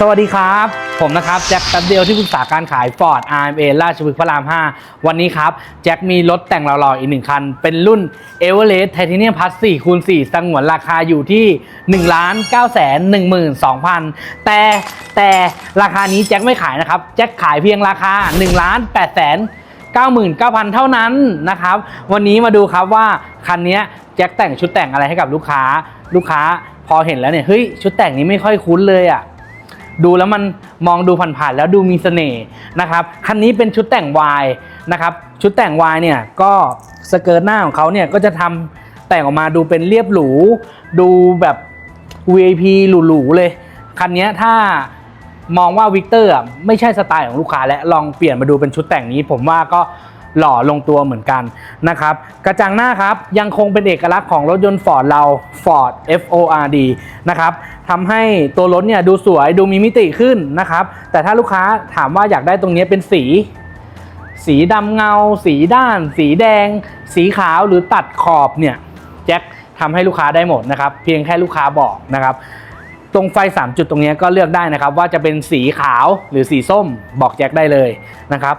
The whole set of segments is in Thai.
สวัสดีครับ ผมนะครับ แจ็คแป๊บเดียวที่ปรึกษาการขาย Ford RMA ราชพฤกษ์พระราม 5 วันนี้ครับ แจ็คมีรถแต่งหล่อๆอีกหนึ่งคัน เป็นรุ่น e v e r e s t Titanium Plus 4คูณ4สงวนราคาอยู่ที่ 1 9 1 2 0 0 0 แต่แต่ราคานี้แจ็คไม่ขายนะครับ แจ็คขายเพียงราคา 1 8 0 0 0 99,000 เท่านั้นนะครับ วันนี้มาดูครับว่าคันนี้แจ็คแต่งชุดแต่งอะไรให้กับลูกค้า ลูกค้าพอเห็นแล้วเนี่ยเฮ้ยชุดแต่งนี้ไม่ค่อยคุ้นเลยอะ ดูแล้วมันมองดูผ่านๆแล้วดูมีเสน่ห์นะครับคันนี้เป็นชุดแต่งวายนะครับชุดแต่งวายเนี่ยก็สเกิร์ตหน้าของเขาเนี่ยก็จะทำแต่งออกมาดูเป็นเรียบหรูดูแบบ VIP หรูๆเลยคันนี้ถ้ามองว่าวิกเตอร์ไม่ใช่สไตล์ของลูกค้าและลองเปลี่ยนมาดูเป็นชุดแต่งนี้ ผมว่าก็ หล่อลงตัวเหมือนกันนะครับ กระจังหน้าครับยังคงเป็นเอกลักษณ์ของรถยนต์ Ford เรา Ford F O R D นะครับทำให้ตัวรถเนี่ยดูสวยดูมีมิติขึ้นนะครับ แต่ถ้าลูกค้าถามว่าอยากได้ตรงนี้เป็นสี สีดำเงา สีด้าน สีแดง สีขาวหรือตัดขอบเนี่ยแจ็คทำให้ลูกค้าได้หมดนะครับ เพียงแค่ลูกค้าบอกนะครับตรงไฟ 3 จุดตรงนี้ก็เลือกได้นะครับ ว่าจะเป็นสีขาวหรือสีส้มบอกแจ็คได้เลยนะครับ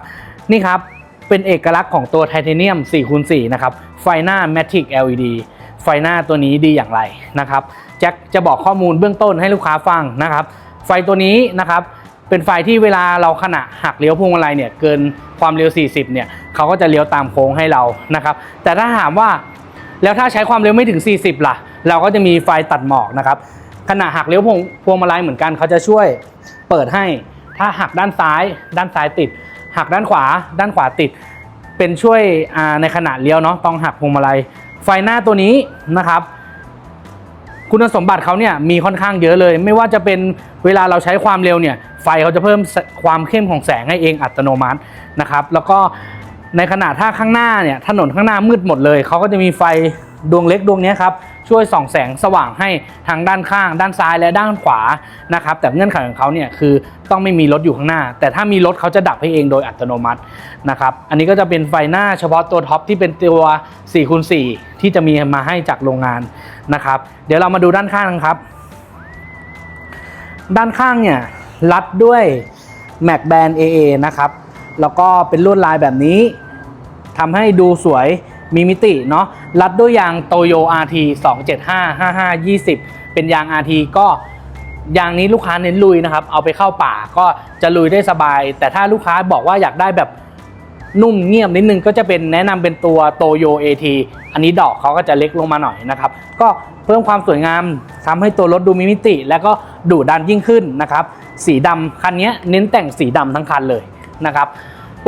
นี่ครับ เป็นเอกลักษณ์ของตัวไทเทเนียม4คูณ4นะครับ ไฟหน้า Matic LED ไฟหน้าตัวนี้ดีอย่างไรนะครับแจ็คจะบอกข้อมูลเบื้องต้นให้ลูกค้าฟังนะครับ ไฟตัวนี้นะครับเป็นไฟที่เวลาเราขณะหักเลี้ยวพวงมาลัยเนี่ยเกินความเร็ว 40 เนี่ยเขาก็จะเลี้ยวตามโค้งให้เรานะครับ แต่ถ้าถามว่าแล้วถ้าใช้ความเร็วไม่ถึง 40 ล่ะ เราก็จะมีไฟตัดหมอกนะครับ ขณะหักเลี้ยวพวงพวงมาลัยเหมือนกันเขาจะช่วยเปิดให้ ถ้าหักด้านซ้าย ด้านซ้ายติด หักด้านขวา ด้านขวาติด เป็นช่วยในขณะเลี้ยวเนาะต้องหักพวงมาลัย ไฟหน้าตัวนี้นะครับ คุณสมบัติเขาเนี่ยมีค่อนข้างเยอะเลย ไม่ว่าจะเป็นเวลาเราใช้ความเร็วเนี่ย ไฟเขาจะเพิ่มความเข้มของแสงให้เองอัตโนมัตินะครับ แล้วก็ในขณะถ้าข้างหน้าเนี่ยถนนข้างหน้ามืดหมดเลยเขาก็จะมีไฟดวงเล็กดวงนี้ครับ ช่วยส่องแสงสว่างให้ทั้งด้านข้าง ด้านซ้ายและด้านขวานะครับ แต่เงื่อนไขของเขาเนี่ยคือต้องไม่มีรถอยู่ข้างหน้า แต่ถ้ามีรถเขาจะดับให้เองโดยอัตโนมัตินะครับ อันนี้ก็จะเป็นไฟหน้าเฉพาะตัวท็อปที่เป็นตัว4คูณ4ที่จะมีมาให้จากโรงงานนะครับ เดี๋ยวเรามาดูด้านข้างครับ ด้านข้างเนี่ยรัดด้วย Mac Band AA นะครับ แล้วก็เป็นลวดลายแบบนี้ทำให้ดูสวยมีมิติเนาะ รัดด้วยยางโตโย RT 275 55 20 เป็นยาง RT ก็ยางนี้ลูกค้าเน้นลุยนะครับ เอาไปเข้าป่าก็จะลุยได้สบาย แต่ถ้าลูกค้าบอกว่าอยากได้แบบนุ่มเงียบนิดนึงก็จะเป็นแนะนำเป็นตัวโตโย AT อันนี้ดอกเขาก็จะเล็กลงมาหน่อยนะครับ ก็เพิ่มความสวยงามทำให้ตัวรถดูมีมิติ และก็ดุดันยิ่งขึ้นนะครับ สีดำคันนี้เน้นแต่งสีดำทั้งคันเลยนะครับ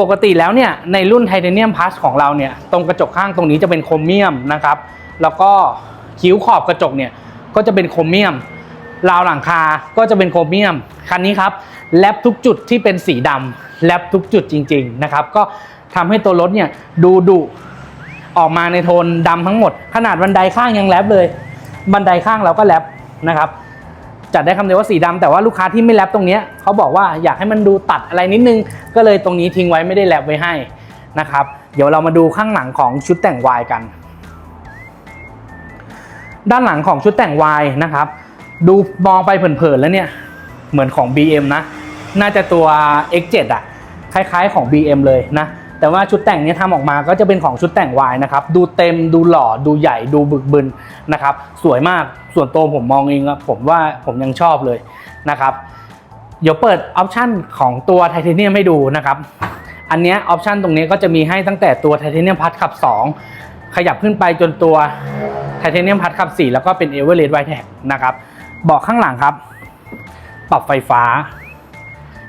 ปกติแล้วเนี่ยในรุ่นไทเทเนียมพ u s ของเราเนี่ยตรงกระจกข้างตรงนี้จะเป็นโครเมียมนะครับ แล้วก็คิ้วขอบกระจกเนี่ยก็จะเป็นโครเมียมราวหลังคาก็จะเป็นโครเมียมคันนี้ครับแลบทุกจุดที่เป็นสีดำแลบทุกจุดจริง ๆนะครับ ก็ทำให้ตัวรถเนี่ยดูดุออกมาในโทนดำทั้งหมด ขนาดบันไดข้างยังแลบเลย บันไดข้างเราก็แลบนะครับ จัดได้คำเดียวว่าสีดำแต่ว่าลูกค้าที่ไม่แรปตรงเนี้ยเขาบอกว่าอยากให้มันดูตัดอะไรนิดนึง ก็เลยตรงนี้ทิ้งไว้ไม่ได้แรปไว้ให้นะครับ เดี๋ยวเรามาดูข้างหลังของชุดแต่งวายกัน ด้านหลังของชุดแต่งวายนะครับ ดูมองไปเผินๆแล้วเนี่ยเหมือนของ BM นะ น่าจะตัว X7 อะคล้ายๆของ BM เลยนะ แต่ว่าชุดแต่งนี้ทำออกมาก็จะเป็นของชุดแต่งวายนะครับ ดูเต็มดูหล่อดูใหญ่ดูบึกบึนนะครับ สวยมากส่วนตัวผมมองเองผมว่าผมยังชอบเลยนะครับ เดี๋ยวเปิดออปชันของตัวไทเทเนียมให้ดูนะครับ อันนี้ออปชันตรงนี้ก็จะมีให้ตั้งแต่ตัวไทเทเนียมพัดขับ 2 ขยับขึ้นไปจนตัวไทเทเนียมพัดขับ 4 แล้วก็เป็นเอเวอร์เรสต์ไวแท็กนะครับเบาะข้างหลังครับ ปรับไฟฟ้า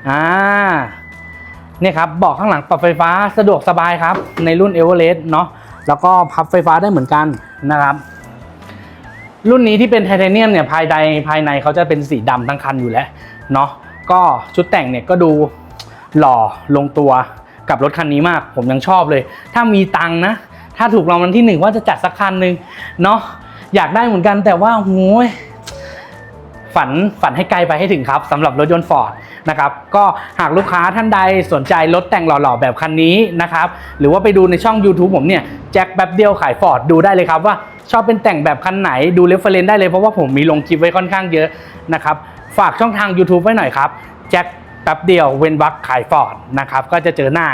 อ่า นี่ยครับเบาะข้างหลังปรับไฟฟ้าสะดวกสบายครับ ในรุ่นเอเวอเรสต์เนาะแล้วก็พับไฟฟ้าได้เหมือนกันนะครับ รุ่นนี้ที่เป็นไทเทเนียมเนี่ยภายในภายในเขาจะเป็นสีดำทั้งคันอยู่แล้วเนาะก็ชุดแต่งเนี่ยก็ดูหล่อลงตัวกับรถคันนี้มาก ผมยังชอบเลย ถ้ามีตังนะ ถ้าถูกรางวัลที่หนึ่งว่าจะจัดสักคันหนึ่งเนาะอยากได้เหมือนกันแต่ว่าโอ้ย ฝันฝันให้ไกลไปให้ถึงครับสำหรับรถยนต์ฟอร์ดนะครับก็หากลูกค้าท่านใดสนใจรถแต่งหล่อๆแบบคันนี้นะครับหรือว่าไปดูในช่อง YouTube ผมเนี่ยแจ็คแป๊บเดียวขายฟอร์ดดูได้เลยครับว่าชอบเป็นแต่งแบบคันไหนดูเรฟเฟรนได้เลยเพราะว่าผมมีลงคลิปไว้ค่อนข้างเยอะนะครับฝากช่องทาง YouTube ไว้หน่อยครับแจ็คแป๊บเดียวเว้นวักขายฟอร์ดนะครับก็จะเจอหน้า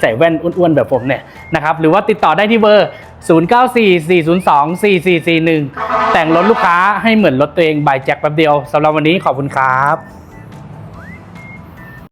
ใส่แว่นอ้วนๆแบบผมเนี่ยนะครับหรือว่าติดต่อได้ที่เบอร์ 0944024441 แต่งรถลูกค้าให้เหมือนรถตัวเองบายแจ็คแป๊บเดียวสำหรับวันนี้ขอบคุณครับ